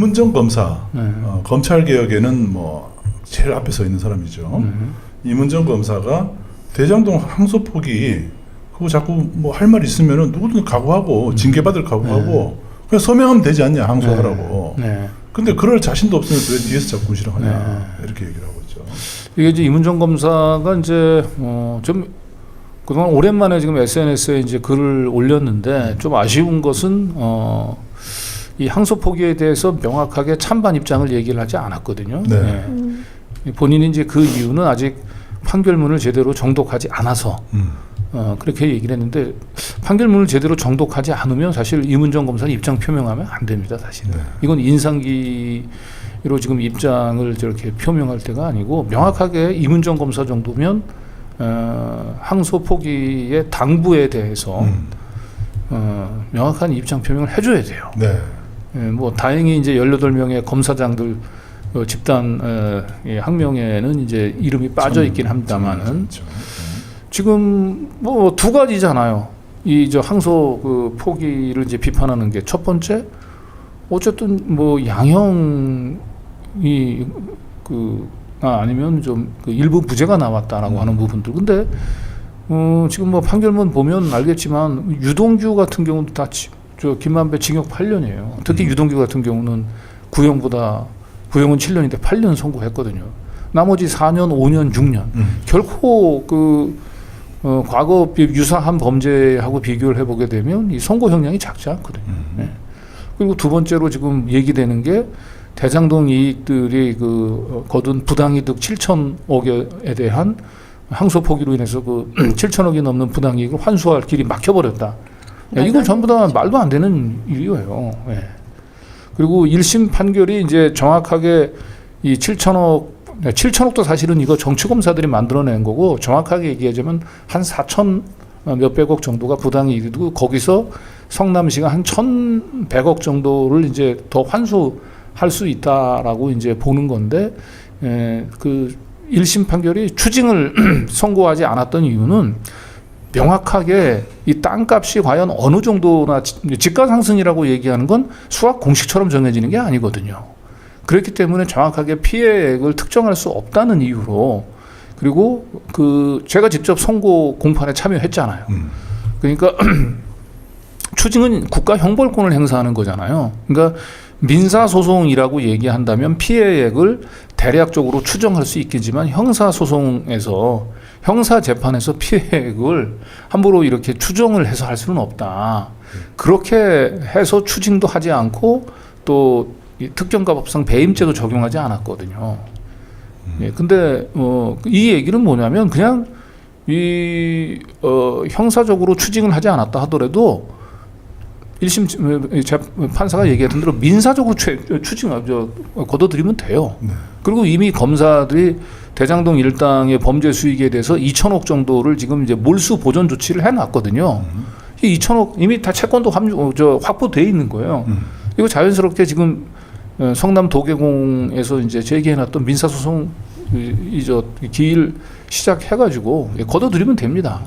이문정 검사 네. 어, 검찰 개혁에는 뭐 제일 앞에 서 있는 사람이죠. 음. 이문정 검사가 대장동 항소 포기 그거 자꾸 뭐 할 말 있으면은 누구든 각오하고 징계 받을 각오하고 그냥 서명하면 되지 않냐 항소하라고. 네. 근데 그럴 자신도 없으면 왜 뒤에서 자꾸 무시를 하냐 네. 이렇게 얘기를 하고 있죠. 이게 이제 이문정 검사가 이제 어 좀 그동안 오랜만에 지금 SNS에 이제 글을 올렸는데 좀 아쉬운 것은 어 이 항소 포기에 대해서 명확하게 찬반 입장을 얘기를 하지 않았거든요. 네. 네. 본인이 이제 그 이유는 아직 판결문을 제대로 정독하지 않아서 음. 어, 그렇게 얘기를 했는데 판결문을 제대로 정독하지 않으면 사실 이문정 검사는 입장 표명하면 안 됩니다, 사실. 네. 이건 인상기로 지금 입장을 저렇게 표명할 때가 아니고 명확하게 이문정 검사 정도면 어, 항소 포기의 당부에 대해서 음. 어, 명확한 입장 표명을 해줘야 돼요. 네. 예, 뭐 다행히 이제 18명의 검사장들 어, 집단 어, 예, 항명에는 이제 이름이 빠져 있긴 합니다만은 그렇죠. 지금 뭐 두 가지잖아요. 이 저 항소 그 포기를 이제 비판하는 게 첫 번째 어쨌든 뭐 양형이 그 아, 아니면 좀 그 일부 부재가 나왔다라고 음. 하는 부분들. 근데 어 지금 뭐 판결문 보면 알겠지만 유동규 같은 경우도 다 저 김만배 징역 8년이에요. 특히 음. 유동규 같은 경우는 구형보다 구형은 7년인데 8년 선고했거든요. 나머지 4년, 5년, 6년. 음. 결코 그 어, 과거 비- 유사한 범죄하고 비교를 해보게 되면 이 선고 형량이 작지 않거든요. 음. 네. 그리고 두 번째로 지금 얘기되는 게 대장동 이익들이 그 어, 거둔 부당이득 7천억에 대한 항소 포기로 인해서 그 7천억이 넘는 부당이익을 환수할 길이 막혀버렸다. 야, 말도 이건 안 전부 다 말도 안 되는 일이에요. 예. 그리고 1심 판결이 이제 정확하게 이 7천억, 7천억도 사실은 이거 정치검사들이 만들어낸 거고 정확하게 얘기하자면 한 4천 몇백억 정도가 부당이익이고 거기서 성남시가 한 1,100억 정도를 이제 더 환수할 수 있다라고 이제 보는 건데 에, 그 1심 판결이 추징을 선고하지 않았던 이유는 명확하게 이 땅값이 과연 어느 정도나 지- 집가 상승이라고 얘기하는 건 수학 공식처럼 정해지는 게 아니거든요. 그렇기 때문에 정확하게 피해액을 특정할 수 없다는 이유로 그리고 그 제가 직접 선고 공판에 참여했잖아요. 음. 그러니까 추징은 국가 형벌권을 행사하는 거잖아요. 그러니까 민사 소송이라고 얘기한다면 피해액을 대략적으로 추정할 수 있겠지만 형사 소송에서 형사 재판에서 피해액을 함부로 이렇게 추정을 해서 할 수는 없다. 그렇게 해서 추징도 하지 않고 또이 특정가 법상 배임죄도 적용하지 않았거든요. 예, 근데 어, 이 얘기는 뭐냐면 그냥 이 어, 형사적으로 추징을 하지 않았다 하더라도 1심 재- 판사가 얘기했던 대로 민사적으로 최, 추징 저 걷어들이면 돼요. 네. 그리고 이미 검사들이 대장동 일당의 범죄 수익에 대해서 2천억 정도를 지금 이제 몰수 보전 조치를 해놨거든요. 음. 이 2천억 이미 다 채권도 함유, 어, 저 확보돼 있는 거예요. 음. 이거 자연스럽게 지금 어, 성남 도계공에서 이제 제기해놨던 민사소송 이저 기일 시작해가지고 걷어들이면 됩니다.